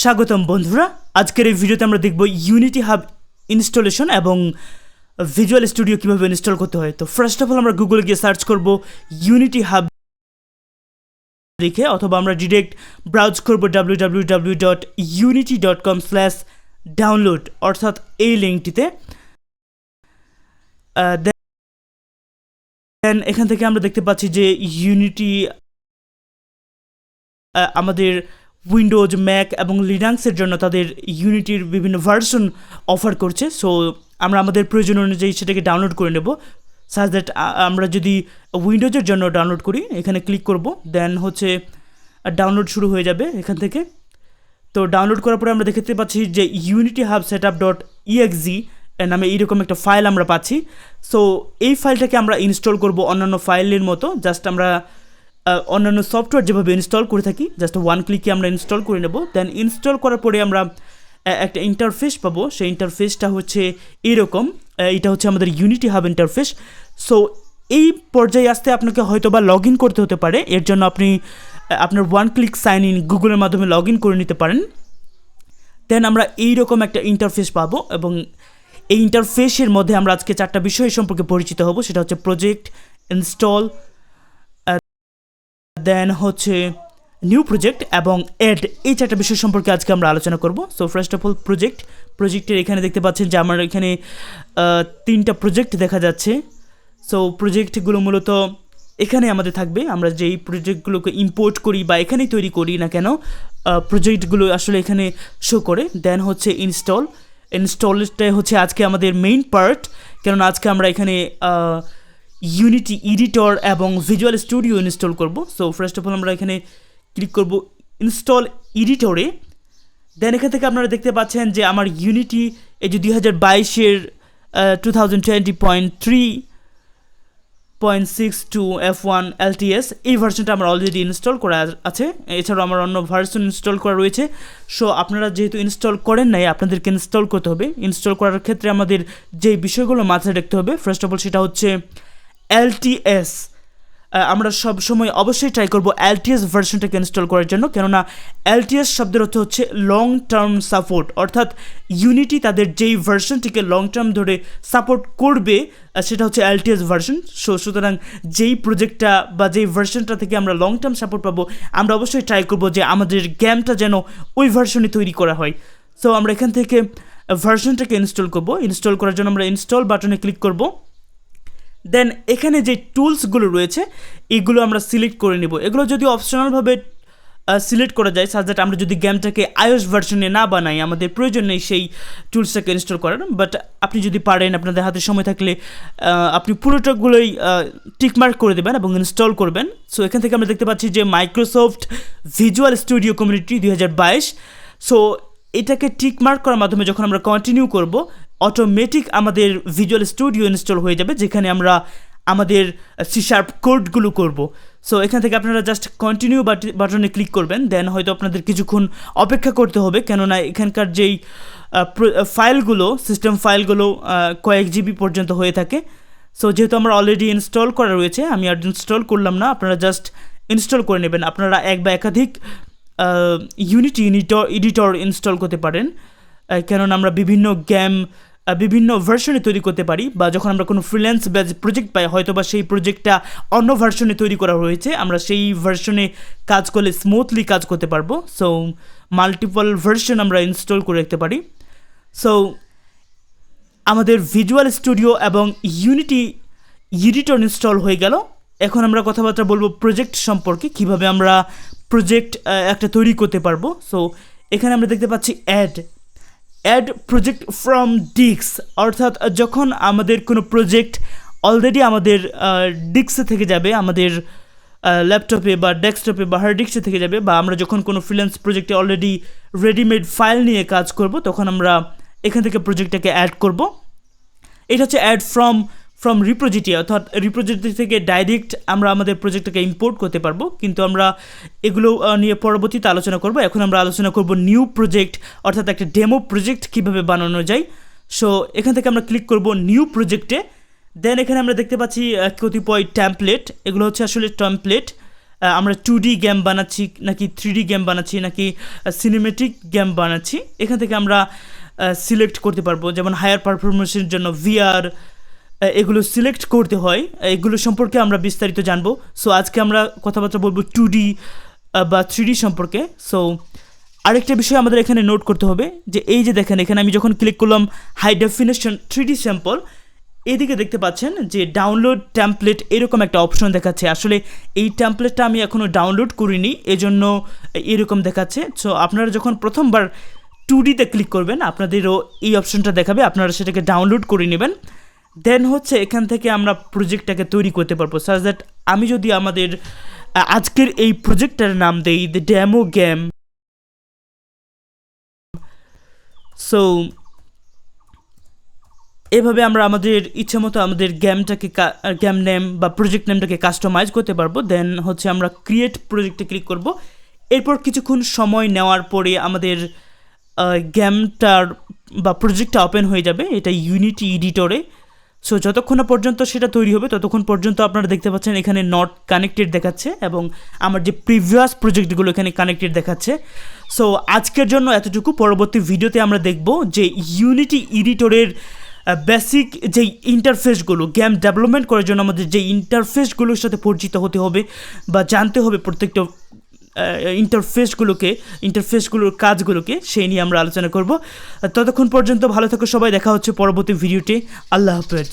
স্বাগতম বন্ধুরা। আজকের এই ভিডিওতে আমরা দেখব ইউনিটি হাব ইনস্টলেশন এবং ভিজুয়াল স্টুডিও কীভাবে ইনস্টল করতে হয়। তো ফার্স্ট অফ অল আমরা গুগলে গিয়ে সার্চ করব ইউনিটি হাব লিখে, অথবা আমরা ডিরেক্ট ব্রাউজ করব W W dot Unity dot com download অর্থাৎ এই লিঙ্কটিতে। দেন এখান থেকে আমরা দেখতে পাচ্ছি যে ইউনিটি আমাদের উইন্ডোজ ম্যাক এবং লিনাক্সের জন্য তাদের ইউনিটির বিভিন্ন ভার্সন অফার করছে। সো আমরা আমাদের প্রয়োজন অনুযায়ী সেটাকে ডাউনলোড করে নেব। সাজ দ্যাট আমরা যদি উইন্ডোজের জন্য ডাউনলোড করি, এখানে ক্লিক করব দেন হচ্ছে ডাউনলোড শুরু হয়ে যাবে এখান থেকে। তো ডাউনলোড করার পরে আমরা দেখতে পাচ্ছি যে Unity Hub set up dot EXE নামে এইরকম একটা ফাইল আমরা পাচ্ছি। সো এই ফাইলটাকে আমরা ইনস্টল করব অন্যান্য ফাইলের মতো জাস্ট আমরা অন্যান্য সফটওয়্যার যেভাবে ইনস্টল করে থাকি জাস্ট ওয়ান ক্লিকে আমরা ইনস্টল করে নেব দেন ইনস্টল করার পরে আমরা একটা ইন্টারফেস পাবো। সেই ইন্টারফেসটা হচ্ছে এরকম এটা হচ্ছে আমাদের ইউনিটি হাব ইন্টারফেস সো এই পর্যায়ে আসতে আপনাকে হয়তো বা লগ করতে হতে পারে। এর জন্য আপনি আপনার ওয়ান ক্লিক সাইন ইন গুগলের মাধ্যমে লগ করে নিতে পারেন। দেন আমরা এইরকম একটা ইন্টারফেস পাবো এবং এই ইন্টারফেসের মধ্যে আমরা আজকে চারটা বিষয় সম্পর্কে পরিচিত হব। সেটা হচ্ছে প্রজেক্ট ইনস্টল দেন হচ্ছে নিউ প্রজেক্ট এবং এড। এই চারটা বিষয় সম্পর্কে আজকে আমরা আলোচনা করব। So first of all project প্রজেক্টের এখানে দেখতে পাচ্ছেন যে আমার এখানে তিনটা প্রজেক্ট দেখা যাচ্ছে। সো প্রজেক্টগুলো মূলত এখানে আমাদের থাকবে। আমরা যেই প্রজেক্টগুলোকে ইম্পোর্ট করি বা এখানেই তৈরি করি না কেন প্রজেক্টগুলো আসলে এখানে শো করে। দেন হচ্ছে ইনস্টল ইনস্টলটাই হচ্ছে আজকে আমাদের মেইন পার্ট কেননা আজকে আমরা এখানে ইউনিটি এডিটর এবং ভিজুয়াল স্টুডিও ইনস্টল করব। সো ফার্স্ট অফ অল আমরা এখানে ক্লিক করব ইনস্টল এডিটরে দেন এখান থেকে আপনারা দেখতে পাচ্ছেন যে আমার ইউনিটি এই যে দুই হাজার বাইশের two thousand twenty point three point six two F one LTS এই ভার্সনটা আমার অলরেডি ইনস্টল করা আছে। এছাড়াও আমার অন্য ভার্সন ইনস্টল করা রয়েছে। সো আপনারা যেহেতু ইনস্টল করেন নাই, আপনাদেরকে ইনস্টল করতে হবে। ইনস্টল করার ক্ষেত্রে আমাদের যে বিষয়গুলো মাথায় রাখতে হবে ফার্স্ট অফ অল সেটা হচ্ছে এলটিএস আমরা সব সময় অবশ্যই ট্রাই করব এলটিএস ভার্সনটাকে ইনস্টল করার জন্য। কেননা এলটিএস শব্দের অর্থ হচ্ছে লং টার্ম সাপোর্ট অর্থাৎ ইউনিটি তাদের যেই ভার্সনটিকে লং টার্ম ধরে সাপোর্ট করবে সেটা হচ্ছে এলটিএস ভার্সন সো সুতরাং যেই প্রজেক্টটা বা যেই ভার্সনটা থেকে আমরা লং টার্ম সাপোর্ট পাবো, আমরা অবশ্যই ট্রাই করব যে আমাদের গেমটা যেন ওই ভার্সনে তৈরি করা হয়। সো আমরা এখান থেকে ভার্সনটাকে ইনস্টল করব। ইনস্টল করার জন্য আমরা ইনস্টল বাটনে ক্লিক করব। দেন এখানে যে টুলসগুলো রয়েছে, এগুলো আমরা সিলেক্ট করে নিব। এগুলো যদি অপশনালভাবে সিলেক্ট করা যায় সাজ দ্যাট আমরা যদি গেমটাকে আইওস ভার্সনে না বানাই, আমাদের প্রয়োজন নেই সেই টুলসটাকে ইনস্টল করার। বাট আপনি যদি পারেন, আপনাদের হাতে সময় থাকলে আপনি পুরোটাগুলোই টিকমার্ক করে দেবেন এবং ইনস্টল করবেন। সো এখান থেকে আমরা দেখতে পাচ্ছি যে মাইক্রোসফট ভিজুয়াল স্টুডিও কমিউনিটি দুই হাজার বাইশ। সো এটাকে টিকমার্ক করার মাধ্যমে যখন আমরা কন্টিনিউ করব অটোমেটিক আমাদের ভিজুয়াল স্টুডিও ইনস্টল হয়ে যাবে, যেখানে আমরা আমাদের সি শার্প কোডগুলো করব। সো এখান থেকে আপনারা জাস্ট কন্টিনিউ বাটনে ক্লিক করবেন দেন হয়তো আপনাদের কিছুক্ষণ অপেক্ষা করতে হবে, কেননা এখানকার যেই ফাইলগুলো সিস্টেম ফাইলগুলো কয়েক জিবি পর্যন্ত হয়ে থাকে। সো যেহেতু আমরা অলরেডি ইনস্টল করা রয়েছে, আমি আর ইনস্টল করলাম না, আপনারা জাস্ট ইনস্টল করে নেবেন। আপনারা এক বা একাধিক ইউনিটি ইডিটর ইনস্টল করতে পারেন। কেননা আমরা বিভিন্ন গেম বিভিন্ন ভার্সনে তৈরি করতে পারি, বা যখন আমরা কোনো ফ্রিল্যান্স ব্যাজ প্রজেক্ট পাই হয়তো বা সেই প্রজেক্টটা অন্য ভার্সনে তৈরি করা হয়েছে, আমরা সেই ভার্সনে কাজ করলে স্মুথলি কাজ করতে পারব। সো মাল্টিপল ভার্সন আমরা ইনস্টল করে রাখতে পারি। সো আমাদের ভিজুয়াল স্টুডিও এবং ইউনিটি এডিটর ইনস্টল হয়ে গেল। এখন আমরা কথাবার্তা বলব প্রজেক্ট সম্পর্কে, কীভাবে আমরা প্রজেক্ট একটা তৈরি করতে পারব। সো এখানে আমরা দেখতে পাচ্ছি অ্যাড অ্যাড প্রজেক্ট ফ্রম ডিক্স অর্থাৎ যখন আমাদের কোনো প্রজেক্ট অলরেডি আমাদের ডিক্সে থেকে যাবে, আমাদের ল্যাপটপে বা ডেস্কটপে বা হার্ড ডিস্কে থেকে যাবে বা আমরা যখন কোনো ফ্রিল্যান্স প্রজেক্টে অলরেডি রেডিমেড ফাইল নিয়ে কাজ করব, তখন আমরা এখান থেকে প্রজেক্টটাকে অ্যাড করব। এটা হচ্ছে অ্যাড ফ্রম ফ্রম রিপ্রোজিটি অর্থাৎ রিপ্রোজিটি থেকে ডাইরেক্ট আমরা আমাদের প্রজেক্টটাকে ইম্পোর্ট করতে পারব। কিন্তু আমরা এগুলো নিয়ে পরবর্তীতে আলোচনা করব। এখন আমরা আলোচনা করব নিউ প্রজেক্ট অর্থাৎ একটা ডেমো প্রজেক্ট কীভাবে বানানো যায়। সো এখান থেকে আমরা ক্লিক করব নিউ প্রজেক্টে দেন এখানে আমরা দেখতে পাচ্ছি কতিপয় ট্যাম্পলেট এগুলো হচ্ছে আসলে ট্যাম্পলেট আমরা টু ডি গেম বানাচ্ছি, নাকি থ্রি ডি গেম বানাচ্ছি, নাকি সিনেমেটিক গেম বানাচ্ছি। এখান থেকে আমরা সিলেক্ট করতে পারব। যেমন হায়ার পারফরমেন্সের জন্য ভিআর এগুলো সিলেক্ট করতে হয়। এগুলো সম্পর্কে আমরা বিস্তারিত জানব। সো আজকে আমরা কথাবার্তা বলব টু ডি বা থ্রি সম্পর্কে। সো আরেকটা বিষয় আমাদের এখানে নোট করতে হবে যে, এই যে দেখেন, এখানে আমি যখন ক্লিক করলাম high definition three D sample এদিকে দেখতে পাচ্ছেন যে ডাউনলোড ট্যাম্পলেট এরকম একটা অপশন দেখাচ্ছে। আসলে এই ট্যাম্পলেটটা আমি এখনও ডাউনলোড করিনি, এজন্য এরকম দেখাচ্ছে। সো আপনারা যখন প্রথমবার টু ডিতে ক্লিক করবেন, আপনাদেরও এই অপশনটা দেখাবে, আপনারা সেটাকে ডাউনলোড করে নেবেন। দেন হচ্ছে এখান থেকে আমরা প্রজেক্টটাকে তৈরি করতে পারব। সাজ দ্যাট আমি যদি আমাদের আজকের এই প্রজেক্টটার নাম দেই দ্য ড্যামো গেম সো এভাবে আমরা আমাদের ইচ্ছে মতো আমাদের গেমটাকে গেম নেম বা প্রজেক্ট নেমটাকে কাস্টমাইজ করতে পারব। দেন হচ্ছে আমরা ক্রিয়েট প্রজেক্টে ক্লিক করব। এরপর কিছুক্ষণ সময় নেওয়ার পরে আমাদের গেমটার বা প্রজেক্টটা ওপেন হয়ে যাবে। এটা ইউনিটি এডিটরে সো যতক্ষণ পর্যন্ত সেটা তৈরি হবে, ততক্ষণ পর্যন্ত আপনারা দেখতে পাচ্ছেন এখানে নট কানেক্টেড দেখাচ্ছে এবং আমার যে প্রিভিয়াস প্রজেক্টগুলো এখানে কানেক্টেড দেখাচ্ছে। সো আজকের জন্য এতটুকু। পরবর্তী ভিডিওতে আমরা দেখব যে ইউনিটি এডিটরের বেসিক যে ইন্টারফেসগুলো গেম ডেভেলপমেন্ট করার জন্য আমাদের যে ইন্টারফেসগুলোর সাথে পরিচিত হতে হবে বা জানতে হবে প্রত্যেকটা ইন্টারফেসগুলোকে ইন্টারফেসগুলোর কাজগুলোকে সেই নিয়ে আমরা আলোচনা করব। ততক্ষণ পর্যন্ত ভালো থাকো সবাই, দেখা হচ্ছে পরবর্তী ভিডিওটি আল্লাহ হাফেজ।